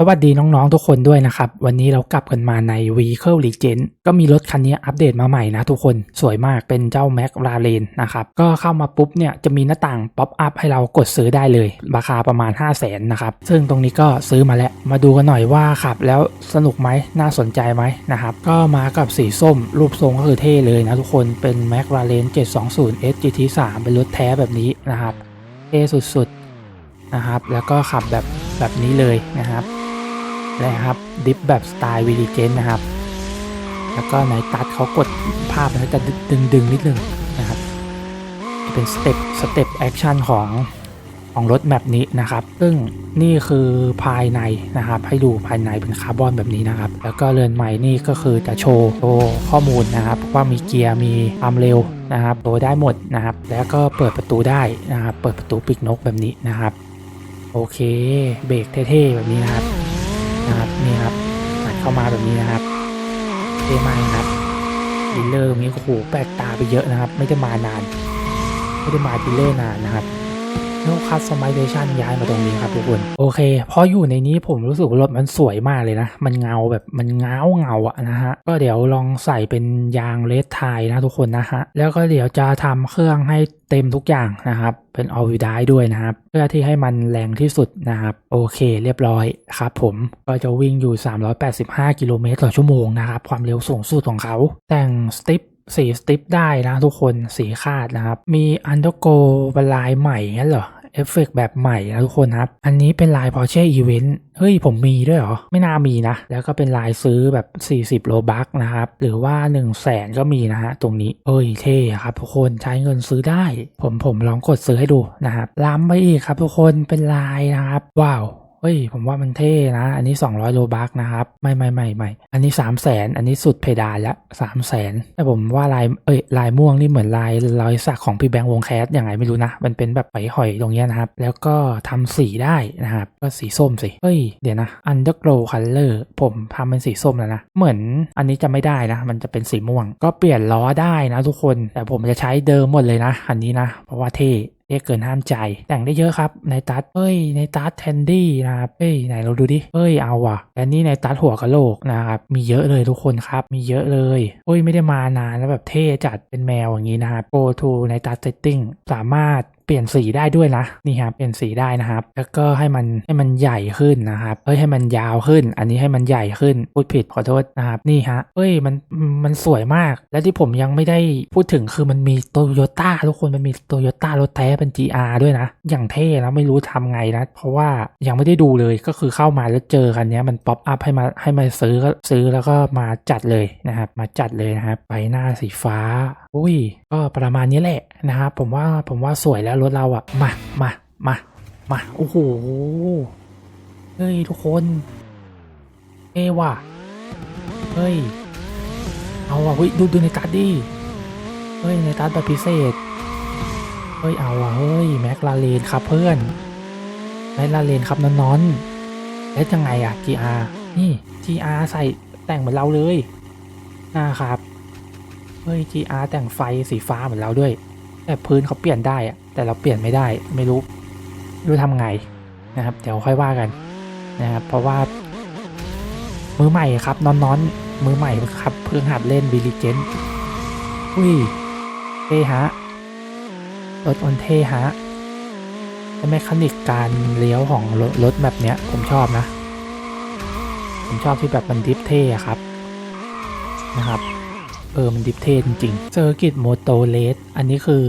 สวัสดีน้องๆทุกคนด้วยนะครับ วันนี้เรากลับกันมาใน Vehicle Legend ก็มีรถคันนี้อัปเดตมาใหม่นะทุกคนสวยมากเป็นเจ้า Mac r a l e n นะครับก็เข้ามาปุ๊บเนี่ยจะมีหน้าต่างป๊อปอัพให้เรากดซื้อได้เลย ราคาประมาณ 5 0 0แสนนะครับ ซึ่งตรงนี้ก็ซื้อมาแล้ว มาดูกันหน่อยว่าขับแล้วสนุกไหมน่าสนใจไหมนะครับก็มากับสีส้มรูปทรงก็คือเท่เลยนะทุกคนเป็น Mac r a l e n 720 S GT3 เป็นรถแท้แบบนี้นะครับเท่สุดๆนะครับแล้วก็ขับแบบแบบนี้เลยนะครับ นะครับดิฟแบบสไตล์วีดีเจนนะครับ แล้วก็ในตัดเขากดภาพมันจะดึงดึงนิดนึงนะครับจะเป็นสเต็ปสเต็ปแอคชั่นของของรถแมปนี้นะครับ ซึ่งนี่คือภายในนะครับ ให้ดูภายในเป็นคาร์บอนแบบนี้นะครับ แล้วก็เรือนใหม่นี่ก็คือจะโชว์โชว์ข้อมูลนะครับ ว่ามีเกียร์มีความเร็วนะครับโชว์ได้หมดนะครับ แล้วก็เปิดประตูได้นะครับ เปิดประตูปีกนกแบบนี้นะครับ โอเค เบรกเท่ๆแบบนี้นะครับ นะครับนี่ครับอัดเข้ามาแบบนี้นะครับเท่มากนะครับดีลเลอร์ตรงนี้โอ้โหแปลกตาไปเยอะนะครับ ไม่ได้มานาน ไม่ได้มาดีลเลอร์นานนะครับ แล้วคัสตอมไมเซชันย้ายมาตรงนี้ครับทุกคน โอเค พออยู่ในนี้ผมรู้สึกว่ารถมันสวยมากเลยนะ มันเงาแบบมันเงาเงาอะนะฮะ ก็เดี๋ยวลองใส่เป็นยางเลสไทนะทุกคนนะฮะ แล้วก็เดี๋ยวจะทำเครื่องให้เต็มทุกอย่างนะครับ เป็นอ l วิดายด้วยนะครับ เพื่อที่ให้มันแรงที่สุดนะครับ โอเค เรียบร้อยครับผมก็จะวิ่งอยู่ 385 กิโลเมตรต่อชั่วโมงนะครับ ความเร็วสูงสุดของเขา แต่งสติป สีสติปได้นะทุกคนสีคาดนะครับ มีอันเดอร์โกเป็นลายใหม่งั้นเหรอเอฟเฟกแบบใหม่นะทุกคนครับ อันนี้เป็นลาย Porsche Event เฮ้ยผมมีด้วยเหรอ ไม่น่ามีนะ แล้วก็เป็นลายซื้อแบบ 40 โลบักนะครับ หรือว่า 1 0 0 0 0แสนก็มีนะฮะตรงนี้เอ้ยเท่ครับทุกคนใช้เงินซื้อได้ ผมผมลองกดซื้อให้ดูนะครับล้ำไปอีกครับทุกคนเป็นลายนะครับ ว้าว เฮ้ยผมว่ามันเท่นะ อันนี้ 200 โลบักนะครับไม่ไม่ไม่ไม่อันนี้ 3 0 0แสนอันนี้สุดเพดานละ3 0 0แสนแต่ผมว่าลายเอ้ยลายม่วงนี่เหมือนลายรอยสักของพี่แบงค์วงแคสอย่างไรไม่รู้นะ มันเป็นแบบไหหอยตรงเนี้ยนะครับ แล้วก็ทำสีได้นะครับก็สีส้มสิเฮ้ยเดี๋ยวนะ Underglow Color ผมทำเป็นสีส้มแล้วนะ เหมือนอันนี้จะไม่ได้นะ มันจะเป็นสีม่วง ก็เปลี่ยนล้อได้นะทุกคน แต่ผมจะใช้เดิมหมดเลยนะ อันนี้นะ เพราะว่าเท่ เท่เกินห้ามใจ แต่งได้เยอะครับในตัดเอ้ยในตัดแทนดี้นะครับเอ้ยไหนเราดูดิเอ้ยเอาว่ะและนี่ในตัดหัวกะโหลกนะครับมีเยอะเลยทุกคนครับมีเยอะเลยเอ้ยไม่ได้มานานแล้วแบบเท่จัดเป็นแมวอย่างนี้นะครับ go to ในตัด setting สามารถ เปลี่ยนสีได้ด้วยนะนี่ครับเปลี่ยนสีได้นะครับ แล้วก็ให้มันให้มันใหญ่ขึ้นนะครับเอ้ยให้มันยาวขึ้น อันนี้ให้มันใหญ่ขึ้นพูดผิดขอโทษนะครับนี่ฮะเอ้ยมันมันสวยมาก และที่ผมยังไม่ได้พูดถึงคือมันมีโตโยต้าทุกคนมันมีโตโยต้ารถแท้เป็น GR ด้วยนะ อย่างเท่แล้วไม่รู้ทำไงนะ เพราะว่ายังไม่ได้ดูเลยก็คือเข้ามาแล้วเจอคันนี้มันป๊อปอัพให้มาให้มาซื้อก็ซื้อแล้วก็มาจัดเลยนะครับมาจัดเลยนะครับไปหน้าสีฟ้าอุ้ยก็ประมาณนี้แหละ นะครับผมว่าผมว่าสวยแล้วรถเราอะมามามามาโอ้โหเฮ้ยทุกคนเอว่ะเฮ้ยเอาว่ะเฮ้ยดูดูในตัดดิเฮ้ยในตัดแบบพิเศษเฮ้ยเอาว่ะเฮ้ยแม็กลาเลนครับเพื่อนแม็กลาเลนครับนอนนอนแล้วยังไงอะ GR นี่ GR ใส่แต่งเหมือนเราเลยนะครับเฮ้ย GR แต่งไฟสีฟ้าเหมือนเราด้วย แต่พื้นเขาเปลี่ยนได้อะแต่เราเปลี่ยนไม่ได้ไม่รู้ไม่รู้ทำไงนะครับ เดี๋ยวค่อยว่ากันนะครับเพราะว่า มือใหม่ครับนอนนอนมือใหม่ครับเพิ่งหัดเล่นวิลิเจนอุ้ยเทฮะรถออนเทฮะและแมคานิกการเลี้ยวของรถรถแบบเนี้ยผมชอบนะ ผมชอบที่แบบมันดิฟเท่อะครับนะครับ เออมันดิฟเทจริงเซอร์กิตโมโตเลสอันนี้คือ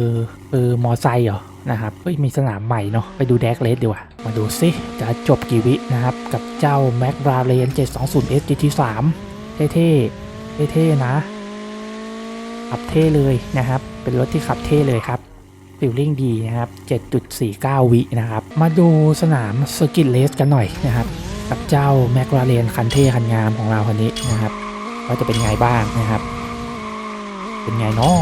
คือมอไซค์เหรอนะครับเฮ้ยมีสนามใหม่เนาะไปดูแดกเลสดีกว่า มาดูซิจะจบกี่วินะครับ กับเจ้า m a c r a r e n 720 S GT3 เท่ๆเท่ๆนะ ขับเท่เลยนะครับ เป็นรถที่ขับเท่เลยครับฟิลลิ่งดีนะครับ 7.49 วินะครับ มาดูสนามเซอร์กิตเลสกันหน่อยนะครับ กับเจ้า m a c r a r e n คันเท่คันงามของเราคันนี้นะครับว่าจะเป็นไงบ้างนะครับ เป็นไงเนาะ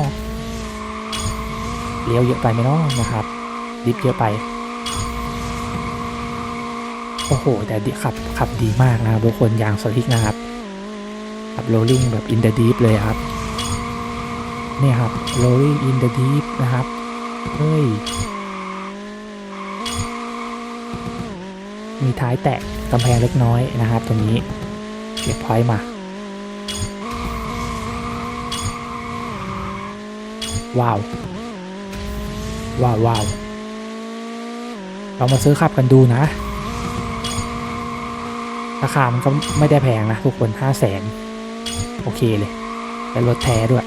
เลี้ยวเยอะไปไหมเนาะนะครับดิฟเยอะไป โอ้โห แต่ดิขับขับดีมากนะครับทุกคนยางสลิกนะครับขับโรลลิ่งแบบอินเด e ดีฟเลยครับนี่ครับโรลลิ่งอินเด e ดีฟนะครับเฮ้ยมีท้ายแตะกำแพงเล็กน้อยนะครับตรงนี้เก็บพอยต์มา ว้าว ว้าวว้าวเรามาซื้อขับกันดูนะ ราคามันก็ไม่ได้แพงนะ ทุกคนห้าแสนโอเคเลยเป็นรถแท้ด้วย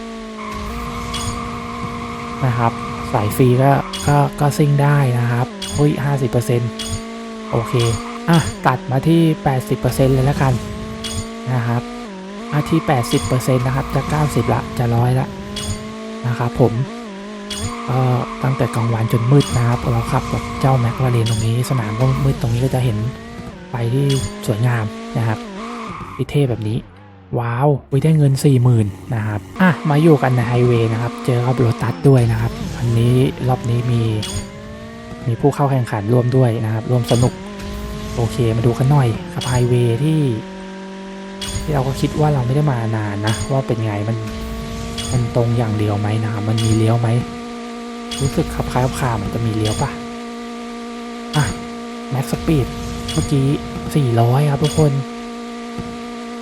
นะครับ สายฟรีก็ก็ก็ซิ่งได้นะครับเฮ้ยห้าสิบเปอร์เซ็นต์โอเค อะ ตัดมาที่แปดสิบเปอร์เซ็นต์เลยแล้วกันนะครับมาที่แปดสิบเปอร์เซ็นต์นะครับ จะเก้าสิบละ จะร้อยละ นะครับผมก็ตั้งแต่กลางวันจนมืดนะครับเราขับกับเจ้าแม็กลาเรนตรงนี้สนามก็มืดตรงนี้ก็จะเห็นไฟที่สวยงามนะครับที่เท่แบบนี้ ว้าววิได้เงิน 40,000นะครับอะมาอยู่กันในไฮเวย์นะครับ เจอกับโรตัสด้วยนะครับอันนี้รอบนี้มีมีผู้เข้าแข่งขันร่วมด้วยนะครับร่วมสนุกโอเคมาดูกันหน่อยกับไฮเวย์ที่ที่เราก็คิดว่าเราไม่ได้มานานนะ ว่าเป็นไงมัน มันตรงอย่างเดียวไหมนะมันมีเลี้ยวไหมรู้สึกขับคล้ายขับคามันจะมีเลี้ยวปะอะแม็กสปีดเมื่อกี้ 400 ครับทุกคน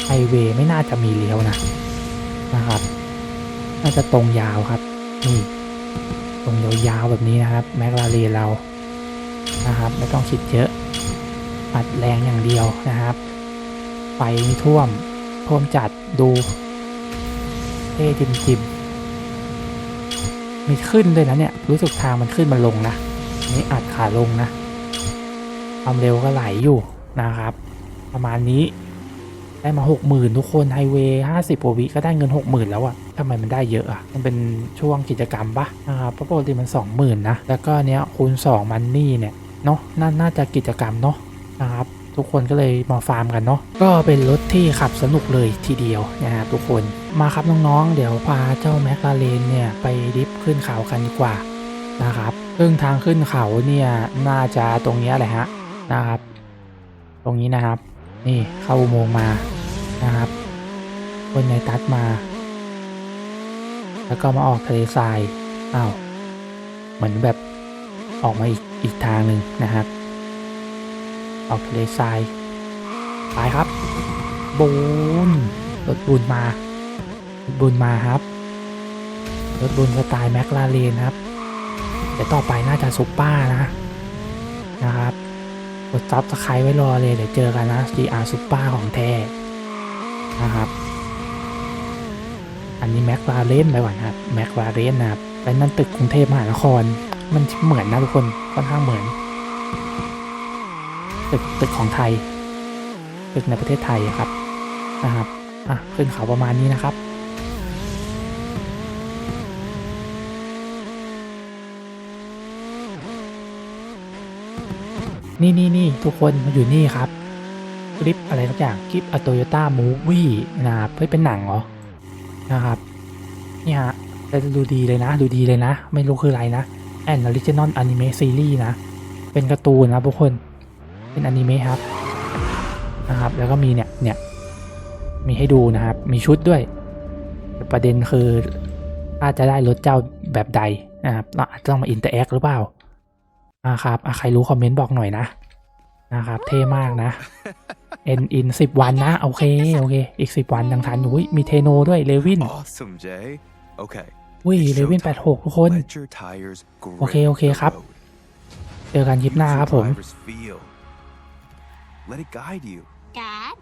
ไฮเวย์ไม่น่าจะมีเลี้ยวนะนะครับ น่าจะตรงยาวครับ นี่ ตรงยาวๆแบบนี้นะครับ แม็กลาเรนเรานะครับ ไม่ต้องคิดเยอะอัดแรงอย่างเดียวนะครับ ไฟมีท่วมท่วมจัดดู เท่จิมจิมมีขึ้นด้วยนะเนี่ย รู้สึกทางมันขึ้นมันลงนะนี่อัดขาลงนะความเร็วก็ไหลอยู่นะครับ ประมาณนี้ได้มาหกหมื่นทุกคนไฮเวย์ห้าสิบกว่าวิก็ได้เงินหกหมื่นแล้วอะทำไมมันได้เยอะอะมันเป็นช่วงกิจกรรมปะนะครับเพราะปกติมันสองหมื่นนะ แล้วก็เนี้ยคูณสองมันนี่เนี่ย เนาะน่าน่าจะกิจกรรมเนาะนะครับ ทุกคนก็เลยมาฟาร์มกันเนาะก็เป็นรถที่ขับสนุกเลยทีเดียวนะครับทุกคนมาครับน้องๆ เดี๋ยวพาเจ้าแมคลาเรนเนี่ยไปดิฟขึ้นเขากันดีกว่านะครับซึ่งทางขึ้นเขาเนี่ยน่าจะตรงนี้แหละฮะนะครับ ตรงนี้นะครับ นี่เข้าอุโมงค์มานะครับคนในตัดมา แล้วก็มาออกทะเลทรายอ้าวเหมือนแบบออกมาอีกอีกทางหนึ่งนะครับ ออกทะเลทรายไปครับบูนรถบุญมารถบุญมาครับรถบุญสไตล์แมคลาเรนครับเดี๋ยวต่อไปน่าจะซุปเปอร์นะนะครับกดซับสไครต์ไว้รอเลยเดี๋ยวเจอกันนะ GR Super ของแท้นะครับ อันนี้แม็กลาเรนไปก่อนครับแม็กลาเรนนะครับและนั่นตึกกรุงเทพมหานคร มันเหมือนนะทุกคนค่อนข้างเหมือน ตึกตึกของไทย ตึกในประเทศไทยครับนะครับอะขึ้นเขาประมาณนี้นะครับนี่นี่นี่ทุกคนมาอยู่นี่ครับคลิปอะไรสักอย่างคลิปอโตโยต้ามูวี่นะครับเฮ้ยเป็นหนังเหรอนะครับนี่ฮะแต่ดูดีเลยนะ ดูดีเลยนะ ไม่รู้คืออะไรนะแอนออริจินอลอนิเมะซีรีส์นะ เป็นการ์ตูนนะทุกคน เป็นอนิเมะครับนะครับ แล้วก็มีเนี่ยเนี่ยมีให้ดูนะครับ มีชุดด้วยแต่ประเด็นคืออาจจะได้รถเจ้าแบบใดนะครับเราอาจจะต้องมาอินเตอร์แอคหรือเปล่าอ่าครับอะใครรู้คอมเมนต์บอกหน่อยนะนะครับ เท่มากนะเอ็นอินสิบวันนะ โอเค โอเค อีกสิบวันยังทันอยู่อุ๊ยมีเทโนด้วยเลวิน Awesome, Jay. Okay. อุ้ย it's เลวิน showtime. แปดหกทุกคน Let your tires grip โอเค โอเคครับ the road. เจอกันคลิปหน้า Use ครับ your ผม driver's feel. Let it guide you. Dad,